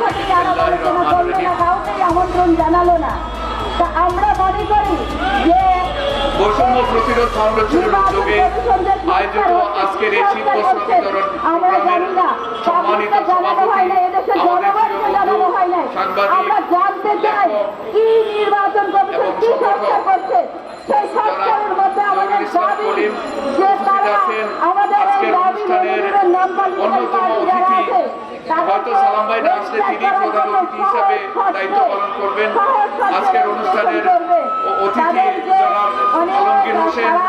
সাথে যারা বলেছে না চলবে না কাউকেই আমন্ত্রণ জানালো না তা আমরা মনে করি যে বৈষম্য প্রতিরোধ ফাউন্ডেশনের উদ্যোগে আয়োজিত আজকের এই শীত বস্ত্র বিতরণ প্রোগ্রামের সম্মানিত সভাপতি আমাদের প্রিয় বন্ধু সাংবাদিক আমরা জানতে চাই কি নির্বাচন কমিশন এবং কি সংগঠক সংস্কার করছে সেই সংস্কারের মধ্যে আমাদের জহির ইসলাম দাবি করিম যে উপস্থিত আছেন আজকের অনুষ্ঠানের অন্যতম অতিথি হয়তো সালাম ভাই না আসলে তিনি প্রধান অতিথি হিসাবে দায়িত্ব পালন করবেন। আজকের অনুষ্ঠানের অতিথি তাদেরকে জনাব অনেক আলমগীর হোসেন সারা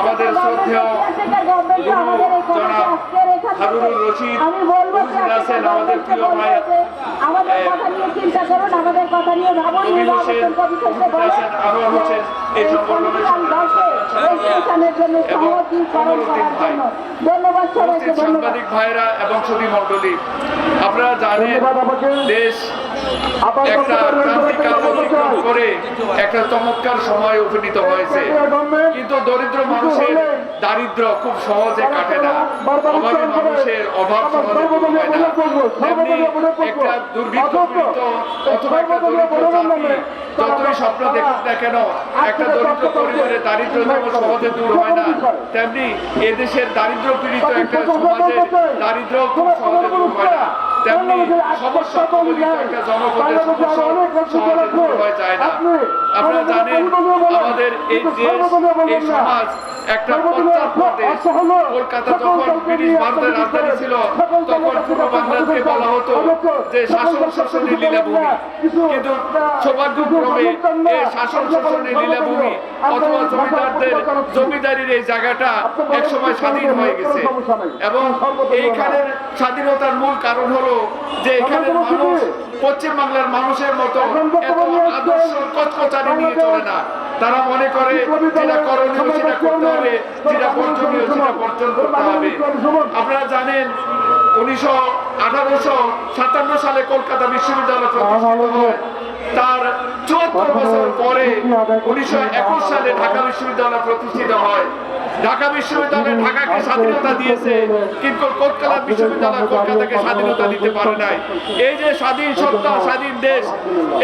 আমাদের শ্রদ্ধেয় গুরু আমাদের হারুনুর রশিদ আছেন প্রিয় ভাই আমাদের কথা নিয়ে চিন্তা করুন আমাদের কথা নিয়ে ভাবুন আরও এই এই সংগঠনের সাংবাদিক ভাইরা এবং সুধী মণ্ডলী আপনারা জানেন দেশ একটা ক্রান্তিকাল অতিক্রম করে একটা চমৎকার সময় উপনীত হয়েছে। কিন্তু দরিদ্র মানুষের দারিদ্র খুব সহজে কাটে না। অভাবী মানুষের অভাব সহজে হয় না। একটা দুর্ভিক্ষ অথবা একটা দরিদ্র যতই স্বপ্ন দেখুক না কেন একটা দরিদ্র পরিবারের দারিদ্র যেমন সহজে দূর হয় না। তেমনি এদেশের দারিদ্র পীড়িত একটা সমাজে দারিদ্র খুব সহজে দূর হয় না। তেমনি সমস্যা একটা জনপদের সমস্যা সহজে দূর হয়ে। যায় না। আপনারা জানেন আমাদের এই দেশ এই সমাজ এই জমিদারির এই জায়গাটা একসময় স্বাধীন হয়ে গেছে। এবং এইখানের স্বাধীনতার মূল কারণ হলো যে এখানের মানুষ, পশ্চিম বাংলার মানুষের মতো আদর্শ কচকচারি নিয়ে চলে না। তারা মনে করে যেটা করণীয় সেটা করতে হবে যেটা বর্জনীয় সেটা বর্জন করতে হবে। আপনারা জানেন উনিশশো আঠারোশো সাতান্ন সালে কলকাতা বিশ্ববিদ্যালয় তার চুয়াত্তর বছর পরে উনিশশো একুশ সালে ঢাকা বিশ্ববিদ্যালয় প্রতিষ্ঠিত হয়। ঢাকা বিশ্ববিদ্যালয় ঢাকাকে স্বাধীনতা দিয়েছে। কিন্তু কলকাতা বিশ্ববিদ্যালয় কলকাতাকে স্বাধীনতা দিতে পারে নাই। এই যে স্বাধীন সত্তা স্বাধীন দেশ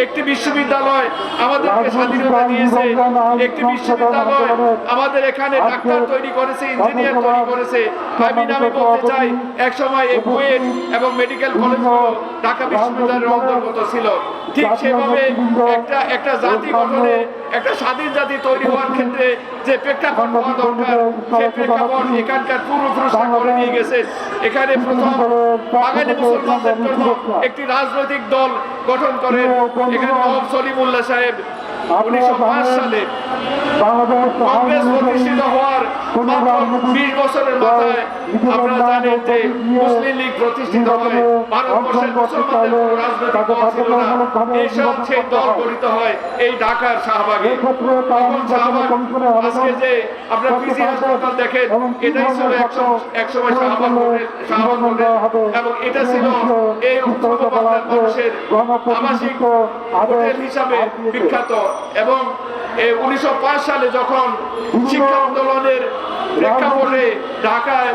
একটি বিশ্ববিদ্যালয় আমাদেরকে স্বাধীনতা দিয়েছে। একটি বিশ্ববিদ্যালয় আমাদের এখানে ডাক্তার তৈরি করেছে ইঞ্জিনিয়ার তৈরি করেছে। আমি আমি বলতে চাই এক সময় এই বুয়েট এবং মেডিকেল কলেজগুলো ঢাকা বিশ্ববিদ্যালয়ের অন্তর্গত ছিল। ঠিক সেভাবে একটা একটা জাতি গঠনে একটা স্বাধীন জাতি তৈরি হওয়ার ক্ষেত্রে যে প্রেক্ষাপট হওয়া দরকার সেই প্রেক্ষাপট এখানকার পূর্বপুরুষরা করে নিয়ে গেছেন এখানে প্রথম বাঙালি মুসলমানদের জন্য একটি রাজনৈতিক দল গঠন করেন। এখানে নবাব সলিমুল্লাহ সাহেব উনিশশো পাঁচ সালে কংগ্রেস প্রতিষ্ঠিত মাত্র বিশ বছরের মাথায় যে মুসলিম লীগ প্রতিষ্ঠিত হয় ভারতবর্ষের মুসলমানদের রাজনৈতিক সেই দল গঠিত হয়, এই ঢাকার শাহবাগে। শাহবাগ, আজকে যে আপনারা পিসি হাসপাতাল দেখেন, এটাই ছিল একসময় শাহবাগ শাহবাগ এবং এটা ছিল এই মানুষের আবাসিক হিসাবে বিখ্যাত। এবং উনিশশো পাঁচ সালে যখন শিক্ষা আন্দোলনের প্রেক্ষাপটে ঢাকায়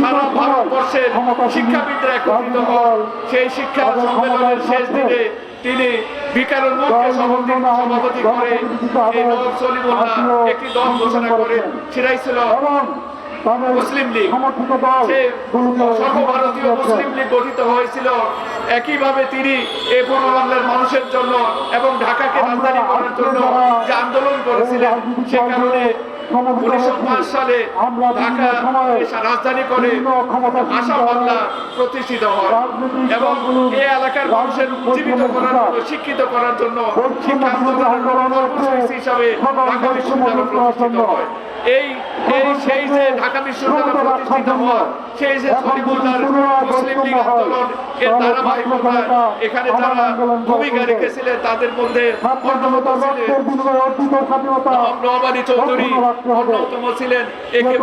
সারা ভারতবর্ষের শিক্ষাবিদরা একত্রিত হন। সেই শিক্ষা সম্মেলনের শেষ দিনে তিনি মুখকে সভাপতি সভাপতি করে এই নবাব সলিমুল্লাহ একটি দল ঘোষণা করেন সেটাই ছিল মুসলিম লীগ। সর্বভারতীয় মুসলিম লীগ গঠিত হয়েছিল। একইভাবে তিনি এই পূর্ব বাংলার মানুষের জন্য এবং ঢাকাকে রাজধানী করার জন্য যে আন্দোলন করেছিলেন সে কারণে উনিশশো পাঁচ সালে ঢাকা রাজধানী করে আশা বাংলা প্রতিষ্ঠিত হয়। এবং এই এলাকার মানুষের জীবিত করার জন্য শিক্ষিত করার জন্য শিক্ষা কর্মসূচি হিসাবে ঢাকা বিশ্ববিদ্যালয় প্রতিষ্ঠিত হয়। এই এই সেই যে ঢাকা বিশ্ববিদ্যালয় প্রতিষ্ঠিত হওয়া সেই যে সলিমুল্লাহর মুসলিম লীগ আন্দোলন এর ধারাবাহিকতায় এখানে যারা ভূমিকা রেখেছিলেন তাদের মধ্যে অন্যতম ছিলেন রহমানী চৌধুরী। অন্যতম ছিলেন একে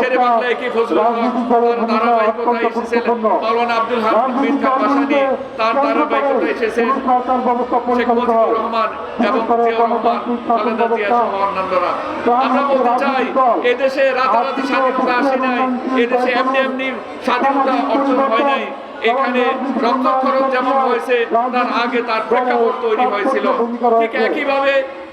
শেরে বাংলা একে ফজলুল হক তার ধারাবাহিকতায় এসেছিলেন মাওলানা আব্দুল হামিদ খান বাসানি তার ধারাবাহিকতায় এসেছেন শেখ মুজিবুর রহমান এবং জিয়াউর রহমান খালেদা জিয়া সহ অন্যান্যরা। আমরা বলতে চাই এদেশে রাতারাতি স্বাধীনতা আসে নাই এদেশে এমনি এমনি স্বাধীনতা অর্জন হয় নাই। এখানে রক্তক্ষরণ যেমন হয়েছে তার আগে তার প্রেক্ষাপট তৈরি হয়েছিল। ঠিক একইভাবে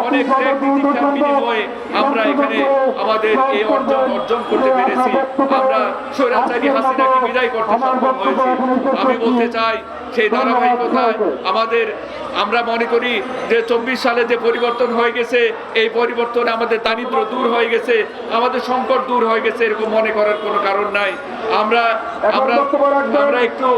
অনেক ত্যাগ তিতিক্ষার বিনিময়ে আমরা এখানে আমাদের এই অর্জন অর্জন করতে পেরেছি। আমরা স্বৈরাচারী হাসিনাকে বিদায় করতে সক্ষম হয়েছি। আমি বলতে চাই সেই ধারাবাহিকতায় আমাদের আমরা মনে করি যে চব্বিশ সালে যে পরিবর্তন হয়ে গেছে এই পরিবর্তনে আমাদের দারিদ্র দূর হয়ে গেছে আমাদের সংকট দূর হয়ে গেছে এরকম মনে করার কোনো কারণ নাই। আমরা আমরা আমরা একটু